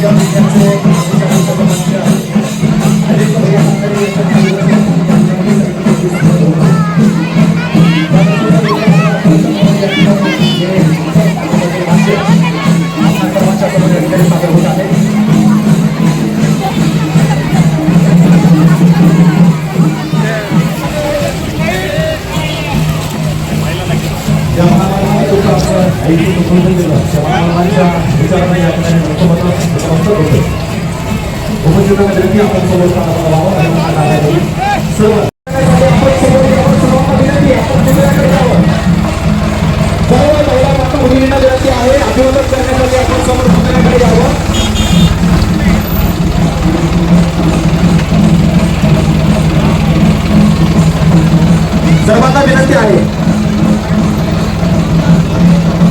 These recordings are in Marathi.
ज्या मानवाला तुमचं आपण ऐकून दिलं त्या या ठिकाणी होतो उपस्थित व्यक्ती आपण सर्व विनंती आहे, अभिवादन करण्यासाठी आपण समोर यावं सर्वांना विनंती आहे.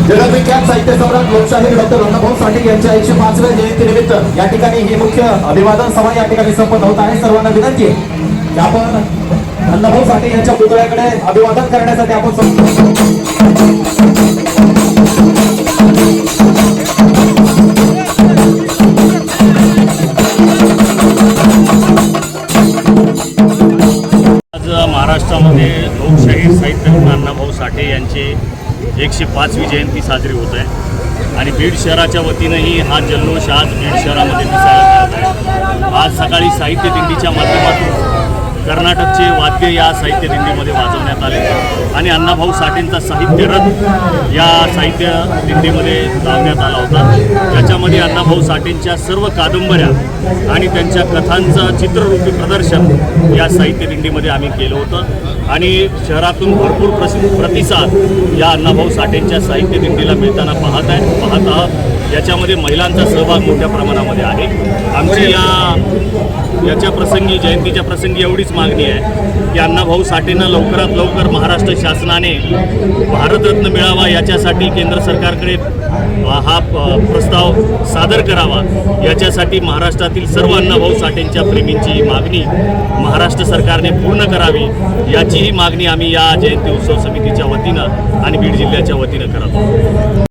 जगविख्यात साहित्य सम्राट लोकशाहीर डॉक्टर अण्णाभाऊ साठे यांच्या एकशे पाचव्या जयंती निमित्त या ठिकाणी हे मुख्य अभिवादन सभा या ठिकाणी संपन्न होत आहे. सर्वांना विनंती आहे आपण अण्णाभाऊ साठे यांच्या पुतळ्याकडे अभिवादन करण्यासाठी आपण आज महाराष्ट्रामध्ये लोकशाहीर साहित्य अण्णाभाऊ साठे यांचे एकशे पाचवी जयंती साजरी होत आहे. आणि बीड शहराच्या वतीनंही हा जल्लोष आज बीड शहरामध्ये दिसायला मिळत आहे. आज सकाळी साहित्य दिंडीच्या माध्यमातून कर्नाटकचे वाद्य या साहित्य दिंडीमध्ये वाजवण्यात आले. आणि अण्णाभाऊ साठेंचा साहित्य रथ या साहित्य दिंडीमध्ये लावण्यात आला होता. ज्याच्यामध्ये अण्णाभाऊ साठेंच्या सर्व कादंबऱ्या आणि त्यांच्या कथांचं चित्ररूपी प्रदर्शन या साहित्य दिंडीमध्ये आम्ही केलं होतं. आणि शहरातून भरपूर प्रसि प्रतिसाद या अण्णाभाऊ साठेंच्या साहित्य दिंडीला मिळताना पाहत आहे पाहत आहात. याच्यामध्ये महिलांचा सहभाग मोठ्या प्रमाणामध्ये आहे. आमची या याच्या प्रसंगी जयंतीच्या प्रसंगी एवढीच मागणी आहे. की अण्णाभाऊ साठेंना लवकरात लवकर महाराष्ट्र शासनाने भारतरत्न मिळावा याच्यासाठी केंद्र सरकारकडे हा प- प्रस्ताव सादर करावा. याच्यासाठी महाराष्ट्रातील सर्व अण्णाभाऊ साठेंच्या प्रेमींची मागणी महाराष्ट्र सरकारने पूर्ण करावी याचीही मागणी आम्ही या जयंती उत्सव समितीच्या वतीनं आणि बीड जिल्ह्याच्या वतीनं करत आहोत.